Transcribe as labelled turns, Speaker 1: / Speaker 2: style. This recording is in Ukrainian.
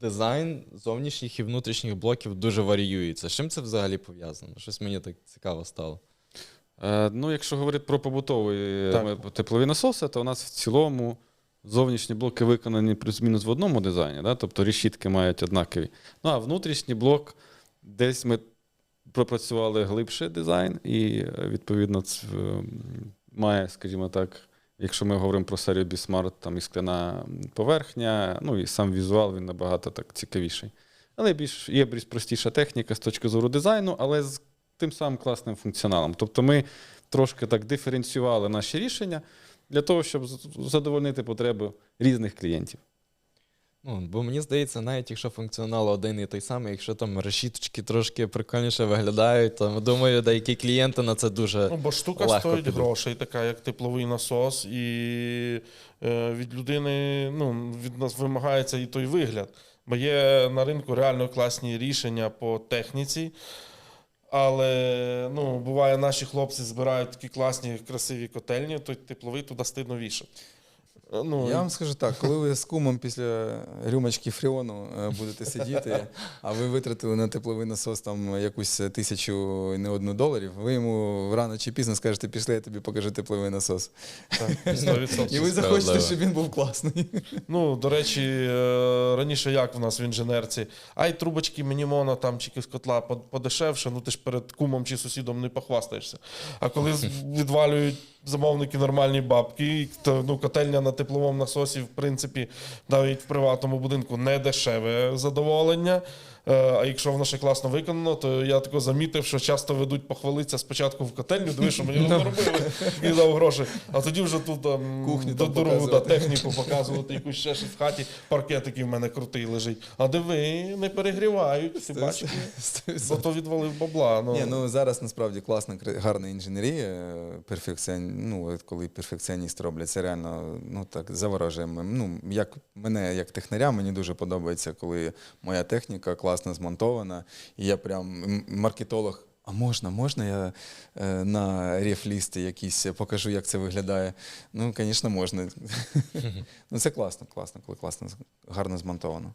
Speaker 1: дизайн зовнішніх і внутрішніх блоків дуже варіюється. З чим це взагалі пов'язано? Щось мені так цікаво стало.
Speaker 2: Е, ну, якщо говорити про побутові
Speaker 3: Так.
Speaker 2: е, теплові насоси, то у нас в цілому зовнішні блоки виконані плюс-мінус в одному дизайні, да? тобто решітки мають однакові. Ну а внутрішній блок десь ми пропрацювали глибше дизайн, і е, відповідно ц- е, має, скажімо так, якщо ми говоримо про серію Бісмарт, там і скляна поверхня, ну і сам візуал він набагато так цікавіший. Але більш, є більш простіша техніка з точки зору дизайну, але з тим самим класним функціоналом. Тобто ми трошки так диференціювали наші рішення для того, щоб задовольнити потреби різних клієнтів.
Speaker 1: Ну, бо мені здається, навіть якщо функціонал один і той самий, якщо там решіточки трошки прикольніше виглядають, то думаю, деякі клієнти на це дуже.
Speaker 3: Ну, бо штука
Speaker 1: легко
Speaker 3: стоїть
Speaker 1: піду.
Speaker 3: грошей, така як тепловий насос, і е, від людини ну, від нас вимагається і той вигляд. Бо є на ринку реально класні рішення по техніці. Але ну, буває, наші хлопці збирають такі класні, красиві котельні, то тепловий туди стидно вішати. Е, Ну,
Speaker 4: Я вам скажу так, коли ви з кумом після рюмочки фріону е, будете сидіти, а ви витратили на тепловий насос там якусь тисячу і не одну доларів, ви йому рано чи пізно скажете, пішли, я тобі покажу тепловий насос.
Speaker 3: так, 100%.
Speaker 4: І ви захочете, щоб він був класний.
Speaker 3: Ну, до речі, е, раніше як в нас в інженерці, ай, трубочки мінімоно там чи з котла под- подешевше, ну ти ж перед кумом чи сусідом не похвастаєшся. А коли з- відвалюють замовники нормальні бабки, ну, котельня на тепловому насосі, в принципі, навіть в приватному будинку не дешеве задоволення. Е, А якщо воно ще класно виконано, то я тако замітив, що часто ведуть похвалитися спочатку в котельню, диви, що мені наробили, і дав гроші. А тоді вже тут там,
Speaker 4: Кухню
Speaker 3: до дорогу да, техніку показувати, якусь ще щось в хаті, паркет, який в мене крутий лежить. А диви, не перегрівають, ти бачиш, бо то відвалив бабла. Ну.
Speaker 4: Ні, ну зараз насправді класна, гарна інженерія. Перфекціон... Ну, коли перфекціоніст роблять, це реально ну, так, заворожує. Ну, як мене, як технаря, мені дуже подобається, коли моя техніка класно змонтована, і я прям маркетолог. А можна, можна я е, на рефлісти якісь покажу, як це виглядає? Ну, звісно, можна. ну, це класно, класно, коли класно, гарно змонтовано.